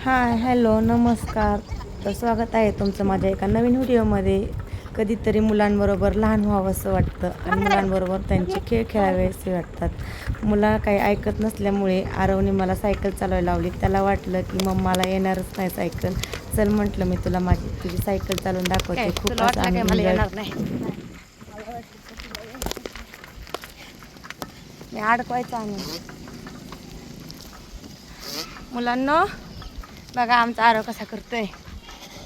Hi hello नमस्कार. तर स्वागत आहे तुमचं माझ्या एका नवीन व्हिडिओमध्ये. कधीतरी मुलांबरोबर लहान व्हावं असं वाटतं आणि मुलांबरोबर त्यांचे खेळ खेळावे असे वाटतात. मुला काही ऐकत नसल्यामुळे आरवने मला सायकल चालवायला लावली. त्याला वाटलं की मम्माला येणारच नाही सायकल. चल म्हटलं मी तुला माझी तुझी सायकल चालवून दाखवते. खूप आम्ही मी अडकवायचं आणि मुलांना बघा आमचा आरव कसा करतोय.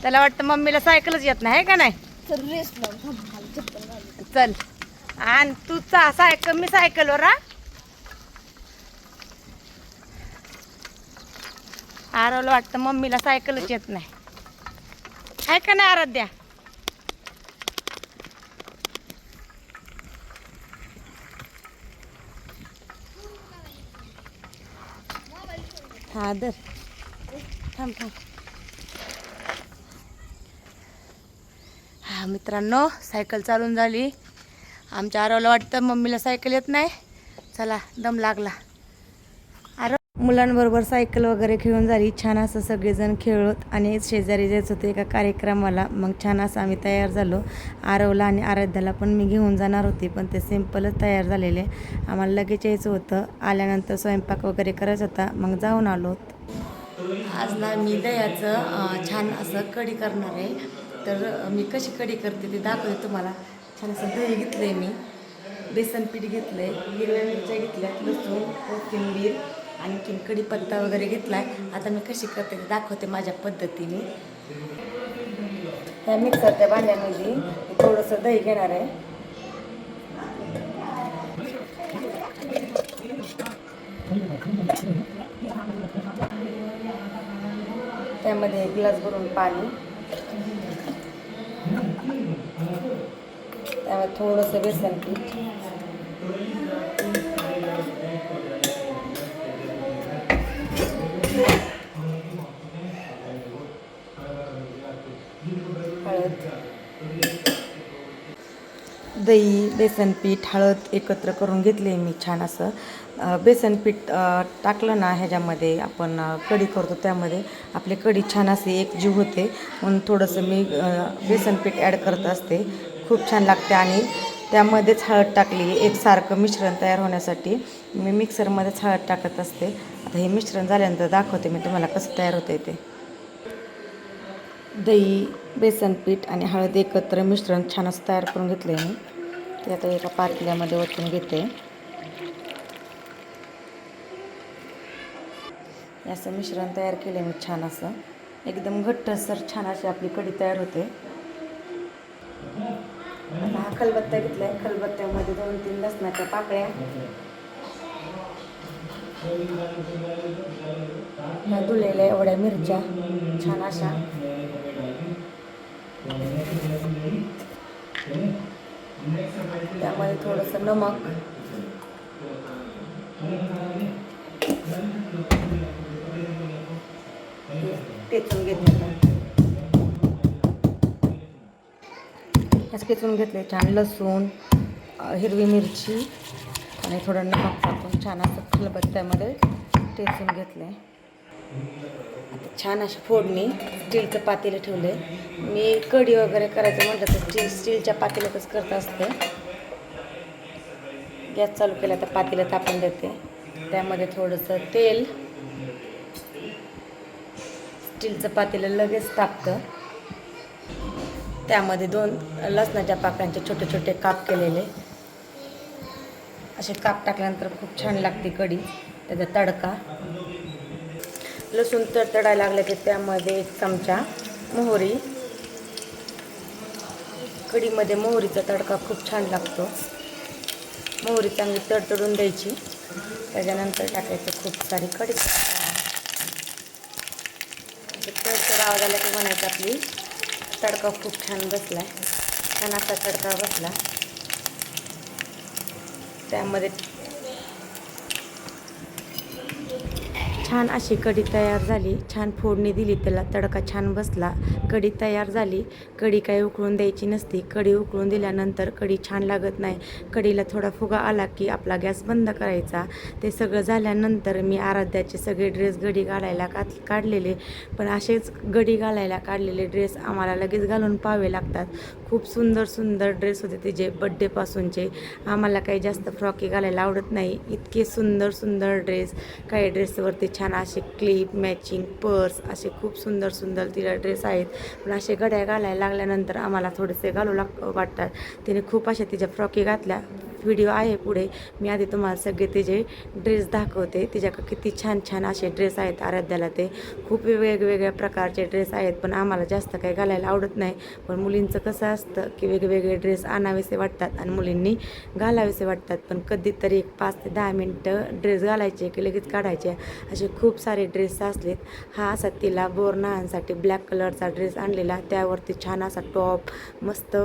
त्याला वाटतं मम्मीला सायकलच येत नाही है का नाही? चल आणि तू चा सायकल मी सायकलवर हा. आरवला वाटतं मम्मीला सायकलच येत नाही. आहे का नाही आराध्या? हा दर थांब थांब. हा मित्रांनो सायकल चालून झाली. आमच्या आरवला वाटतं मम्मीला सायकल येत नाही. चला दम लागला. मुलांबरोबर सायकल वगैरे खेळून झाली. छान असं सगळेजण खेळत आणि शेजारी जायच होते एका कार्यक्रमाला. मग छान असं आम्ही तयार झालो. आरवला आणि आराध्याला पण मी घेऊन जाणार होते पण ते सिम्पलच तयार झालेले. आम्हाला लगेच यायचं होतं. आल्यानंतर स्वयंपाक वगैरे करायचा होता. मग जाऊन आलो. आज ना मी दह्याचं छान असं कढी करणार आहे. तर मी कशी कढी करते ते दाखवते तुम्हाला. छान असं दही घेतलं आहे मी. बेसन पीठ घेतलं आहे हिरव्या मिरच्या घेतल्या लसूण कोथिंबीर. आणखीन कढीपत्ता वगैरे घेतला आहे आता मी कशी करते ते दाखवते माझ्या पद्धतीने. ह्या मिक्सरच्या भांड्यामध्ये मी थोडंसं दही घेणार आहे. त्यामध्ये एक ग्लास भरून पाणी. त्यामध्ये थोडंसं बेसन पीठ. दही बेसनपीठ हळद एकत्र करून घेतले मी छान असं. बेसनपीठ टाकलं ना ह्याच्यामध्ये आपण कढी करतो त्यामध्ये. आपली कढी छान असे एकजीव होते. म्हणून थोडंसं मी बेसनपीठ ॲड करत असते. खूप छान लागते आणि त्यामध्येच हळद टाकली एकसारखं मिश्रण तयार होण्यासाठी मी मिक्सरमध्येच हळद टाकत असते. आता हे मिश्रण झाल्यानंतर दाखवते मी तुम्हाला कसं तयार होतं ते. दही बेसनपीठ आणि हळद एकत्र मिश्रण छान असं तयार करून घेतलं आहे मी. ते आता एका पातेल्यामध्ये ओतून घेते. असं मिश्रण तयार केलं मी छान असं. एकदम घट्टसर छान अशी आपली कढी तयार होते. आता हा खलबत्ता घेतला आहे खलबत्त्यामध्ये दोन तीन लसणाच्या पाकळ्या. ह्या धुलेल्या एवढ्या मिरच्या. छान अशा. त्यामध्ये थोडंसं नमक. टेचून घेतले टेचून घेतले छान लसूण हिरवी मिरची आणि थोडं नमक टाकून छान असं खलबत्त्यामध्ये टेचून घेतलं आहे छान अशी फोडणी स्टीलचं पातेलं आहे मी कढी वगैरे करायचं म्हटलं तर स्टील स्टीलच्या पातेल्यातच करत असते. गॅस चालू केला तर पातेलं तापून देते. त्यामध्ये थोडंसं तेल. स्टीलचं पातेलं लगेच तापतं. त्यामध्ये दोन लसणाच्या पाकळ्यांचे छोटे छोटे काप केलेले. असे काप टाकल्यानंतर खूप छान लागते कढी. त्याचा तडका. लसूण तडतडायला लागलं की त्यामध्ये एक चमचा मोहरी. कढीमध्ये मोहरीचा तडका खूप छान लागतो. मोहरी चांगली तडतडून द्यायची. त्याच्यानंतर टाकायचं खूप सारी कढी. म्हणजे तडतड आवाज आला की म्हणायचं आपली तडका खूप छान बसला छान असा तडका बसला. त्यामध्ये छान अशी कढी तयार झाली. छान फोडणी दिली त्याला तडका छान बसला. कढी तयार झाली. कढी काही उकळून द्यायची नसती. कढी उकळून दिल्यानंतर कढी छान लागत नाही. कढीला थोडा फुगा आला की आपला गॅस बंद करायचा. ते सगळं झाल्यानंतर मी आराध्याचे सगळे ड्रेस गडी घालायला का काढलेले. पण असेच गडी घालायला काढलेले ड्रेस आम्हाला लगेच घालून पाहावे लागतात. खूप सुंदर सुंदर ड्रेस होते तिचे बड्डेपासूनचे आम्हाला काही जास्त फ्रॉकी घालायला आवडत नाही. इतके सुंदर सुंदर ड्रेस. काही ड्रेसवरती छान छान असे क्लिप मॅचिंग पर्स असे खूप सुंदर सुंदर तिला ड्रेस आहेत. पण असे घड्या घालायला लागल्यानंतर आम्हाला थोडेसे घालू लाग वाटतात. तिने खूप अशा तिच्या फ्रॉकी घातल्या. व्हिडिओ आहे पुढे. मी आधी तुम्हाला सगळे तिचे ड्रेस दाखवते तिच्याकडे किती छान छान असे ड्रेस आहेत आराध्याला ते. खूप वेगवेगळ्या प्रकारचे ड्रेस आहेत पण आम्हाला जास्त काही घालायला आवडत नाही. पण मुलींचं कसं असतं की वेगवेगळे ड्रेस आणावेसे वाटतात आणि मुलींनी घालावेसे वाटतात. पण कधीतरी एक पाच ते दहा मिनटं ड्रेस घालायचे की लगेच काढायचे. असे खूप सारे ड्रेस असलेत. हा असा तिला बोरनाहांसाठी ब्लॅक कलरचा ड्रेस आणलेला. त्यावरती छान असा टॉप मस्त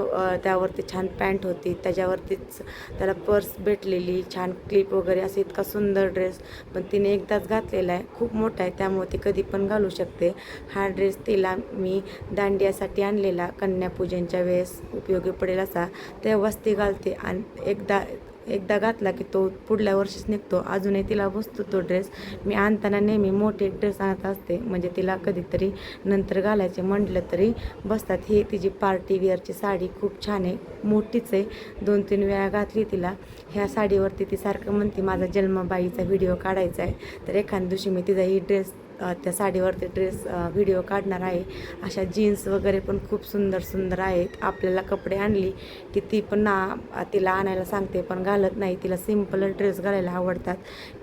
त्यावरती छान पॅन्ट होती. त्याच्यावरतीच त्याला पर्स भेटलेली छान क्लिप वगैरे असं इतका सुंदर ड्रेस पण तिने एकदाच घातलेला आहे. खूप मोठा आहे त्यामुळे ती कधी पण घालू शकते. हा ड्रेस तिला मी दांडियासाठी आणलेला. कन्यापूजनच्या वेळेस उपयोगी पडेल असा. तेव्हाच ती घालते. आणि एकदा एकदा घातला की तो पुढल्या वर्षीच निघतो. अजूनही तिला बसतो तो ड्रेस मी आणताना नेहमी मोठे ड्रेस आणत असते. म्हणजे तिला कधीतरी नंतर घालायचे म्हटलं तरी बसतात. ही तिची पार्टी वेअरची साडी खूप छान आहे. मोठीच आहे. दोन तीन वेळा घातली तिला. ह्या साडीवरती ती सारखं म्हणते माझा जन्मबाईचा व्हिडिओ काढायचा आहे. तर एखाद दिवशी मी तिचा ही ड्रेस त्या साडीवरती ड्रेस व्हिडिओ काढणार आहे. अशा जीन्स वगैरे पण खूप सुंदर सुंदर आहेत. आपल्याला कपडे आणली की ती पण ना तिला आणायला सांगते पण घालत नाही. तिला सिंपल ड्रेस घालायला आवडतात.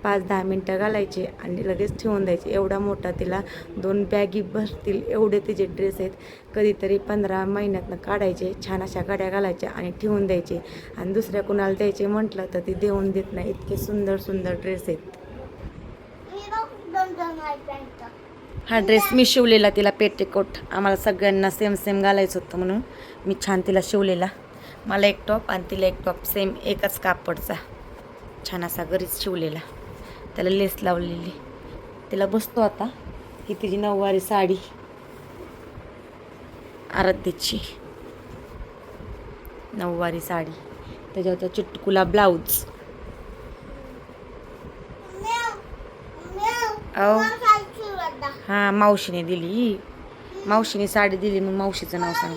पाच दहा मिनटं घालायचे आणि लगेच ठेवून द्यायचे. एवढा मोठा तिला दोन बॅगी भरतील एवढे तिचे ड्रेस आहेत. कधीतरी पंधरा महिन्यातनं काढायचे छान अशा गाड्या घालायच्या आणि ठेवून द्यायचे. आणि दुसऱ्या कुणाला द्यायचे म्हटलं तर ती देऊन देत नाही. इतके सुंदर सुंदर ड्रेस आहेत. हा ड्रेस मी शिवलेला तिला पेटीकोट. आम्हाला सगळ्यांना सेम सेम घालायचं होतं म्हणून मी छान तिला शिवलेला. मला एक टॉप आणि तिला एक टॉप सेम एकच कापडचा. छान असा घरीच शिवलेला. त्याला लेस लावलेली. तिला बसतो आता. ही तिची नऊवारी साडी. आराध्याची. नऊवारी साडी. त्याच्यावर चिटकुला ब्लाऊज अहो. हां मावशीने दिली. मावशीने साडी दिली मग मावशीचं नाव सांग.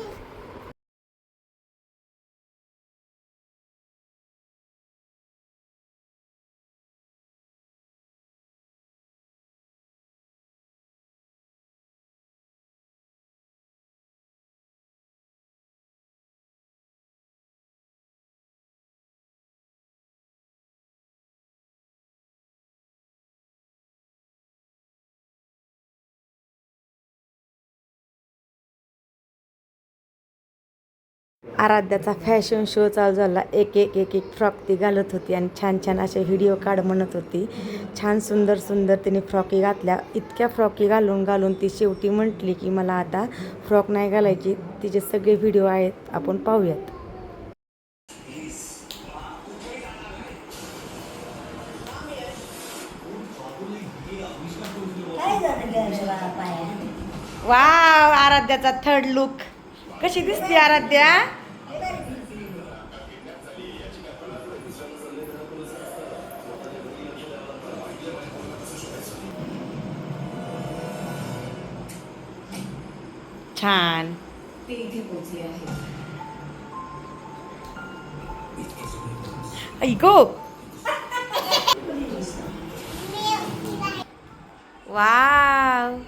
आराध्याचा फॅशन शो चालू झाला. एक एक एक एक फ्रॉक ती घालत होती आणि छान छान असे व्हिडिओ काढ म्हणत होती. छान सुंदर सुंदर तिने फ्रॉकी घातल्या. इतक्या फ्रॉकी घालून घालून ती शेवटी म्हटली की मला आता फ्रॉक नाही घालायची. तिचे सगळे व्हिडिओ आहेत. आपण पाहूयात. वाव आराध्याचा थर्ड लुक कशी दिसते आराध्या? छान ऐको वाव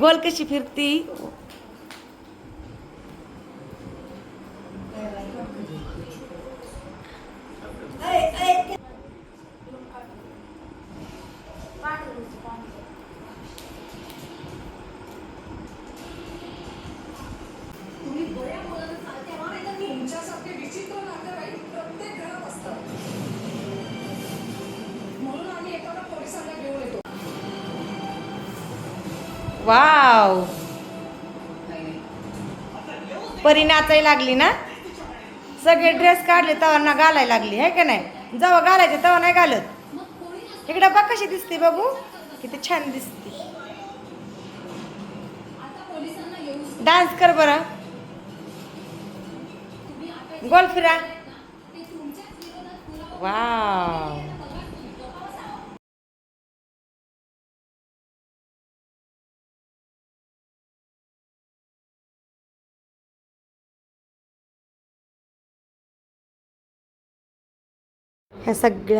गोल कशी फिरती? वाव. परी नाचायला लागली ना? सगळे ड्रेस काढले तेव्हा ना घालायला लागली आहे का नाही? जेव्हा घालायचे तेव्हा नाही घालत. इकडं बघ कशी दिसते बाबू. किती छान दिसते. डान्स कर बरं. गोल फिरा. वाव. ह्या सगळ्या